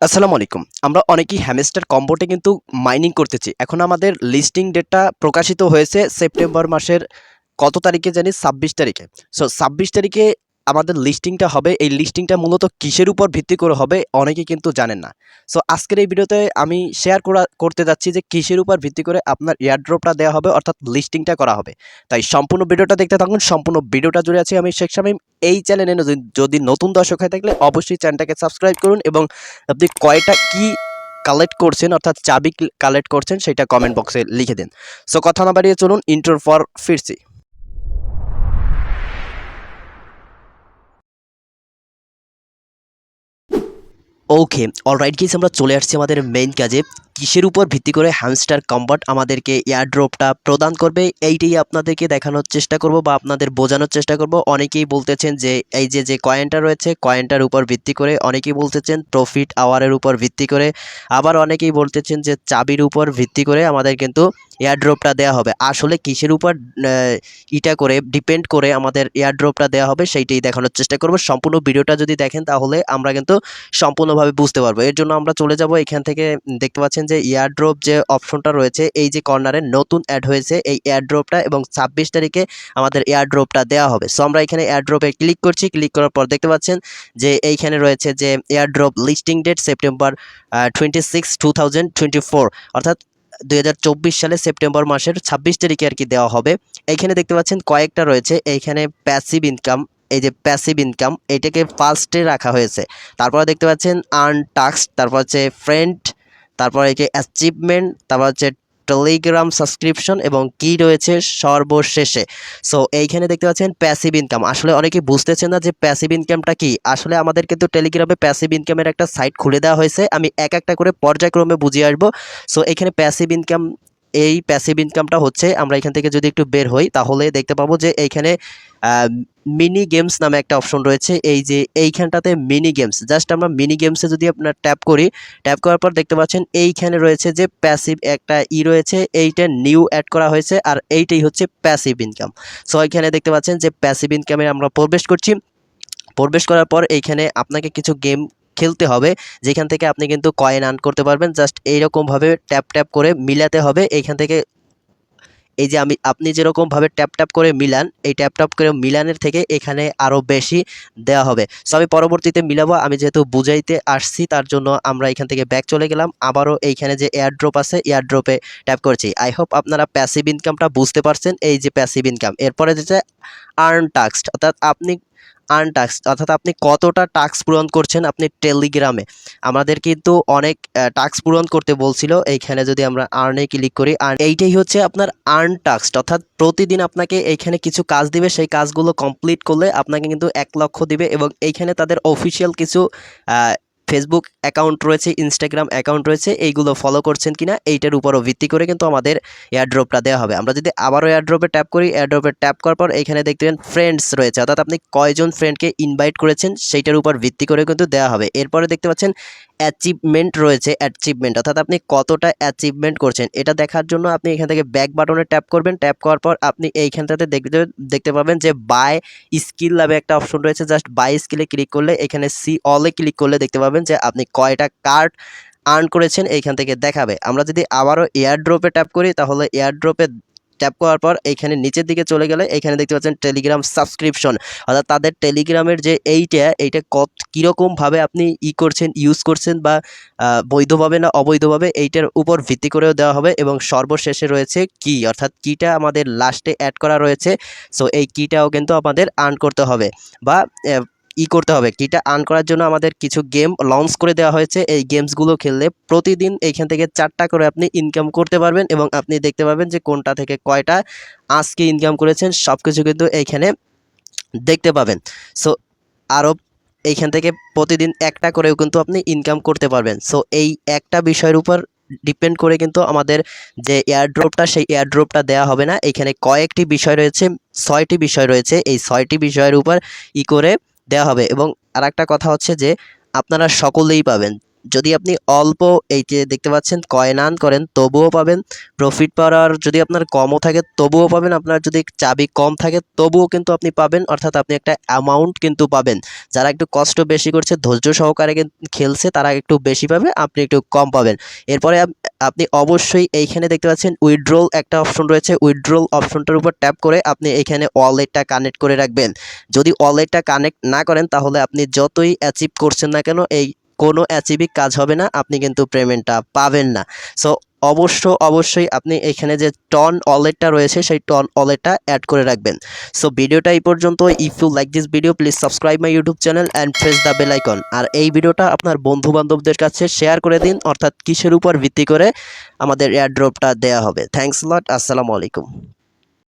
আসসালামু আলাইকুম। আমরা অনেকেই হ্যামেস্টার কম্বোটে কিন্তু মাইনিং করতেছি। এখন আমাদের লিস্টিং ডেটটা প্রকাশিত হয়েছে সেপ্টেম্বর মাসের কত তারিখে জানি? ছাব্বিশ তারিখে। সো ছাব্বিশ তারিখে আমাদের লিস্টিংটা হবে, এই লিস্টিংটা মূলত কিসের উপর ভিত্তি করে হবে অনেকে কিন্তু জানেন না। সো আজকের এই ভিডিওতে আমি শেয়ার করা, করতে যাচ্ছি যে কিসের উপর ভিত্তি করে আপনার এয়ারড্রপটা দেওয়া হবে, অর্থাৎ লিস্টিংটা করা হবে। তাই সম্পূর্ণ ভিডিওটা দেখতে থাকুন, সম্পূর্ণ ভিডিওটা জুড়ে আছি আমি শেখ শামীম। এই চ্যানেলে যদি নতুন দর্শক হয়ে থাকলে অবশ্যই চ্যানেলটাকে সাবস্ক্রাইব করুন এবং আপনি কয়টা কি কালেক্ট করছেন, অর্থাৎ চাবি কালেক্ট করছেন, সেটা কমেন্ট বক্সে লিখে দিন। সো কথা না বাড়িয়ে চলুন ইন্টার ফর ফিরছি। ওকে অলরাইট গিস আমরা চলে আসছি আমাদের মেইন কাজে। কিসের উপর ভিত্তি করে হ্যামস্টার কম্বাট আমাদেরকে এয়ারড্রপটা প্রদান করবে, এইটাই আপনাদেরকে দেখানোর চেষ্টা করব বা আপনাদের বোঝানোর চেষ্টা করব। অনেকেই বলতেছেন যে, এই যে যে কয়েনটা রয়েছে কয়েনটার উপর ভিত্তি করে, অনেকেই বলতেছেন প্রফিট আওয়ারের উপর ভিত্তি করে, আবার অনেকেই বলতেছেন যে চাবির উপর ভিত্তি করে আমাদের কিন্তু এয়ারড্রপটা দেওয়া হবে। আসলে কিসের উপর ইটা করে ডিপেন্ড করে আমাদের এয়ারড্রপটা দেওয়া হবে সেইটাই দেখানোর চেষ্টা করব। সম্পূর্ণ ভিডিওটা যদি দেখেন তাহলে আমরা কিন্তু সম্পূর্ণভাবে বুঝতে পারব। এর জন্য আমরা চলে যাব, এখান থেকে দেখতে পাচ্ছেন যে এয়ারড্রপ যে অপশনটা রয়েছে, এই যে কর্নারে নতুন অ্যাড হয়েছে, এই এয়ারড্রপটা এবং ছাব্বিশ তারিখে আমাদের এয়ারড্রপটা দেওয়া হবে। সো আমরা এখানে এয়ারড্রপে ক্লিক করছি ক্লিক করার পর দেখতে পাচ্ছেন যে এইখানে রয়েছে যে airdrop listing date September twenty six two thousand twenty four অর্থাৎ দু হাজার চব্বিশ সালে সেপ্টেম্বর মাসের ছাব্বিশ তারিখে আর কি দেওয়া হবে। এইখানে দেখতে পাচ্ছেন কয়েকটা রয়েছে, এইখানে প্যাসিভ ইনকাম এই যে প্যাসিভ ইনকাম এটাকে ফার্স্টে রাখা হয়েছে। তারপরে দেখতে পাচ্ছেন আর্ন টাক্স তারপর হচ্ছে ফ্রেন্ড তারপর এই যে অ্যাচিভমেন্ট তারপর হচ্ছে টেলিগ্রাম সাবস্ক্রিপশন এবং কি রয়েছে সর্বশেষে। সো এইখানে দেখতে পাচ্ছেন প্যাসিভ ইনকাম আসলে অনেকে বুঝতেছেন না যে প্যাসিভ ইনকামটা কি। আসলে আমাদের কিন্তু টেলিগ্রামে প্যাসিভ ইনকামের একটা সাইট খুলে দেওয়া হয়েছে। আমি এক একটা করে পর্যায়ক্রমে বুঝিয়ে আসব। সো এখানে প্যাসিভ ইনকাম এই প্যাসিভ ইনকামটা হচ্ছে, আমরা এখান থেকে যদি একটু বের হই, তাহলে দেখতে পাবো যে এইখানে মিনি গেমস নামে একটা অপশন রয়েছে। এই যে এইখানটাতে মিনি গেমস জাস্ট আমরা মিনি গেমসে যদি আপনার ট্যাপ করি ট্যাপ করার পর দেখতে পাচ্ছেন এইখানে রয়েছে যে প্যাসিভ একটা ই রয়েছে, এইটা নিউ অ্যাড করা হয়েছে, আর এইটাই হচ্ছে প্যাসিভ ইনকাম সো এখানে দেখতে পাচ্ছেন যে প্যাসিভ ইনকামে আমরা প্রবেশ করছি। প্রবেশ করার পর এইখানে আপনাকে কিছু গেম খেলতে হবে, যেখান থেকে আপনি কিন্তু কয়েন আর্ন করতে পারবেন। জাস্ট এইরকমভাবে ট্যাপ ট্যাপ করে মিলাতে হবে। এইখান থেকে এই যে আমি, আপনি যেরকমভাবে ট্যাপ ট্যাপ করে মিলান, এই ট্যাপ ট্যাপ করে মিলানের থেকে এখানে আরও বেশি দেওয়া হবে। সো আমি পরবর্তীতে মিলাবো। আমি যেহেতু বুঝাইতে আসছি, তার জন্য আমরা এখান থেকে ব্যাক চলে গেলাম। আবারও এইখানে যে এয়ারড্রপ আছে এয়ারড্রপে ট্যাপ করছি। আই হোপ আপনারা প্যাসিভ ইনকামটা বুঝতে পারছেন। এই যে প্যাসিভ ইনকাম এরপরে যেটা আর্ন টাক্সড অর্থাৎ আপনি আর্ন টাক্স অর্থাৎ আপনি কতটা টাস্ক পূরণ করছেন আপনি টেলিগ্রামে আমাদের কিন্তু অনেক টাস্ক পূরণ করতে বলছিল, এইখানে যদি আমরা আর্নে ক্লিক করি, আর এইটাই হচ্ছে আপনার আর্ন টাস্ক অর্থাৎ প্রতিদিন আপনাকে এইখানে কিছু কাজ দিবে, সেই কাজগুলো কমপ্লিট করলে আপনাকে কিন্তু এক লক্ষ দিবে এবং এইখানে তাদের অফিসিয়াল কিছু ফেসবুক অ্যাকাউন্ট রয়েছে ইনস্টাগ্রাম অ্যাকাউন্ট রয়েছে, এইগুলো ফলো করছেন কিনা এইটার উপরও ভিত্তি করে কিন্তু আমাদের এয়ারড্রপটা দেওয়া হবে। আমরা যদি আবারও এয়ারড্রপে ট্যাপ করি এয়ারড্রপে ট্যাপ করার পর এখানে দেখতে পাবেন ফ্রেন্ডস রয়েছে। অর্থাৎ আপনি কয়জন ফ্রেন্ডকে ইনভাইট করেছেন সেইটার উপর ভিত্তি করে কিন্তু দেওয়া হবে। এরপরে দেখতে পাচ্ছেন অ্যাচিভমেন্ট রয়েছে অ্যাচিভমেন্ট অর্থাৎ আপনি কতটা অ্যাচিভমেন্ট করছেন, এটা দেখার জন্য আপনি এখান থেকে ব্যাক বাটনে ট্যাপ করবেন। ট্যাপ করার পর আপনি এইখানটাতে দেখতে দেখতে পাবেন যে বাই স্কিল নামে একটা অপশন রয়েছে। জাস্ট বাই স্কিলে ক্লিক করলে এখানে সি অলে ক্লিক করলে দেখতে পাবেন যে আপনি কয়টা কার্ড আর্ন করেছেন এইখান থেকে দেখাবে। আমরা যদি আবারও এয়ারড্রপে ট্যাপ করি, তাহলে এয়ারড্রপে ট্যাপ করার পর এইখানে নিচের দিকে চলে গেলে এখানে দেখতে পাচ্ছেন টেলিগ্রাম সাবস্ক্রিপশন। অর্থাৎ তাদের টেলিগ্রামের যে এইটা এইটা কত, কীরকমভাবে আপনি ই করছেন, ইউজ করছেন বা বৈধভাবে না অবৈধভাবে এইটার উপর ভিত্তি করেও দেওয়া হবে এবং সর্বশেষে রয়েছে কি? অর্থাৎ কিটা আমাদের লাস্টে অ্যাড করা রয়েছে সো এই কিটাও কিন্তু আমাদের আর্ন করতে হবে। বা ই করতে হবে। কিটা আর্ন করার জন্য আমাদের কিছু গেম লঞ্চ করে দেওয়া হয়েছে। এই গেমসগুলো খেললে প্রতিদিন এইখান থেকে চারটা করে আপনি ইনকাম করতে পারবেন এবং আপনি দেখতে পাবেন যে কোনটা থেকে কয়টা আজকে ইনকাম করেছেন। সব কিছু কিন্তু এইখানে দেখতে পাবেন। সো আরও এইখান থেকে প্রতিদিন একটা করেও কিন্তু আপনি ইনকাম করতে পারবেন। সো এই একটা বিষয়ের উপর ডিপেন্ড করে কিন্তু আমাদের যে এয়ারড্রপটা সেই এয়ারড্রপটা দেওয়া হবে না। এখানে কয়েকটি বিষয় রয়েছে, ছয়টি বিষয় রয়েছে। এই ছয়টি বিষয়ের উপর ই করে দেওয়া হবে। এবং আর একটা কথা হচ্ছে যে, আপনারা সকলেই পাবেন। যদি আপনি অল্প এই যে দেখতে পাচ্ছেন, কয়েন করেন, তবুও পাবেন। প্রফিট পাওয়ার যদি আপনার কমও থাকে, তবুও পাবেন। আপনার যদি চাবি কম থাকে, তবুও কিন্তু আপনি পাবেন। অর্থাৎ আপনি একটা অ্যামাউন্ট কিন্তু পাবেন। যারা একটু কষ্ট বেশি করছে, ধৈর্য সহকারে খেলছে, তারা একটু বেশি পাবে, আপনি একটু কম পাবেন। এরপরে আপনি অবশ্যই এইখানে দেখতে পাচ্ছেন উইড্রোল একটা অপশন রয়েছে। উইড্রোল অপশনটার উপর ট্যাপ করে আপনি এখানে ওয়ালেটটা কানেক্ট করে রাখবেন। যদি ওয়ালেটটা কানেক্ট না করেন, তাহলে আপনি যতই অ্যাচিভ করছেন না কেন, এই কোনো অ্যাচিভই কাজ হবে না, আপনি কিন্তু পেমেন্টটা পাবেন না। সো অবশ্য, অবশ্যই আপনি এখানে যে টন ওয়ালেটটা রয়েছে, সেই টন ওয়ালেটটা অ্যাড করে রাখবেন। সো ভিডিওটা এই পর্যন্ত। If you like this video please subscribe my YouTube channel and press the bell icon আর এই ভিডিওটা আপনার বন্ধু বান্ধবদের কাছে শেয়ার করে দিন, অর্থাৎ কিসের উপর ভিত্তি করে আমাদের এয়ারড্রপটা দেওয়া হবে। থ্যাংকস লট আসসালামু আলাইকুম।